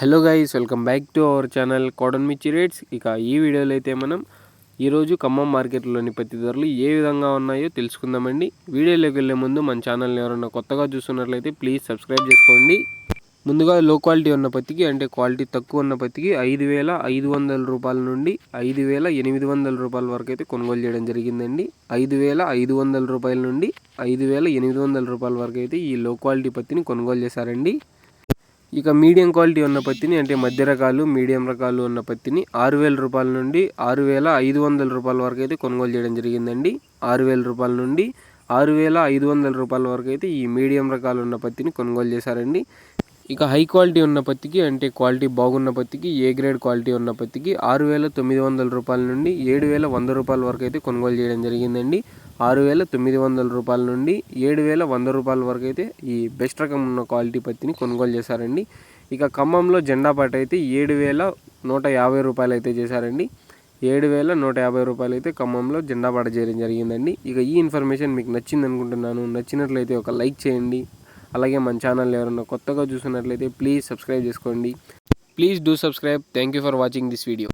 Hello guys welcome back to our channel cotton మిర్చి rates ఇక ఈ వీడియోలో అయితే మనం ఈరోజు ఖమ్మం మార్కెట్లోని పత్తి ధరలు ఏ విధంగా ఉన్నాయో తెలుసుకుందామండి. వీడియోలోకి వెళ్ళే ముందు మన ఛానల్ని ఎవరైనా కొత్తగా చూస్తున్నట్లయితే ప్లీజ్ సబ్స్క్రైబ్ చేసుకోండి. ముందుగా లో క్వాలిటీ ఉన్న పత్తికి అంటే క్వాలిటీ తక్కువ ఉన్న పత్తికి ఐదు వేల ఐదు వందల రూపాయల నుండి ఐదు వేల ఎనిమిది వందల రూపాయల వరకు అయితే కొనుగోలు చేయడం జరిగిందండి. ఐదు వేల ఐదు వందల రూపాయల నుండి ఐదు వేల ఎనిమిది వందల రూపాయల వరకు అయితే ఈ లో క్వాలిటీ పత్తిని కొనుగోలు చేశారండి. ఇక మీడియం క్వాలిటీ ఉన్న పత్తిని అంటే మధ్య రకాలు మీడియం రకాలు ఉన్న పత్తిని ఆరు వేల రూపాయల నుండి ఆరు వేల ఐదు వందల రూపాయల వరకు అయితే కొనుగోలు చేయడం జరిగిందండి. ఆరు వేల రూపాయల నుండి ఆరు వేల ఐదు వందల రూపాయల వరకు అయితే ఈ మీడియం రకాలు ఉన్న పత్తిని కొనుగోలు చేశారండి. ఇక హై క్వాలిటీ ఉన్న పత్తికి అంటే క్వాలిటీ బాగున్న పత్తికి ఏ గ్రేడ్ క్వాలిటీ ఉన్న పత్తికి ఆరు వేల తొమ్మిది వందల రూపాయల నుండి ఏడు వేల వంద రూపాయల వరకు అయితే కొనుగోలు చేయడం జరిగిందండి. ఆరు వేల తొమ్మిది వందల రూపాయల నుండి ఏడు వేల వంద రూపాయల వరకు అయితే ఈ బెస్ట్ రకం ఉన్న క్వాలిటీ పత్తిని కొనుగోలు చేశారండి. ఇక ఖమ్మంలో జెండా పాట అయితే ఏడు వేల నూట యాభై రూపాయలు అయితే చేశారండి. ఏడు వేల నూట యాభై రూపాయలు అయితే ఖమ్మంలో జెండా పాట చేయడం జరిగిందండి. ఇక ఈ ఇన్ఫర్మేషన్ మీకు నచ్చింది అనుకుంటున్నాను నచ్చినట్లయితే ఒక లైక్ చేయండి. అలాగే మన ఛానల్ ఎవరైనా కొత్తగా చూసినట్లయితే ప్లీజ్ సబ్స్క్రైబ్ చేసుకోండి. Please do subscribe. Thank you for watching this video.